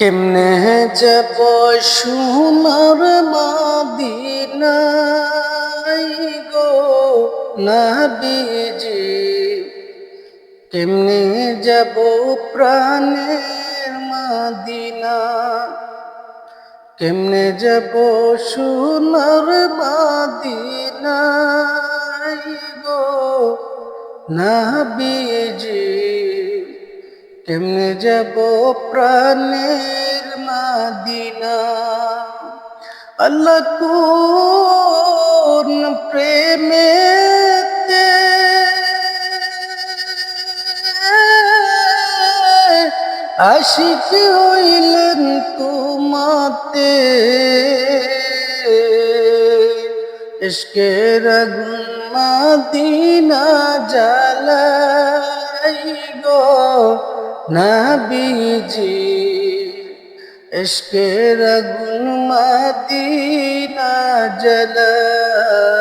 কেমনে যাব সোনার মাদিনাই গো নবীজি? কেমনে যাব প্রাণের মাদিনা? কেমনে যাব সোনার মাদিনাই গো নবীজি? কেমনে যাব প্রাণের মাদিনা। আল্লাহ কোন প্রেমেতে আশিক হইলেন তোমাতে। ইশকের আগুন মাদিনা জ্বালাই গো নবীজি ইশকের আগুন মাদিনা জ্বালাই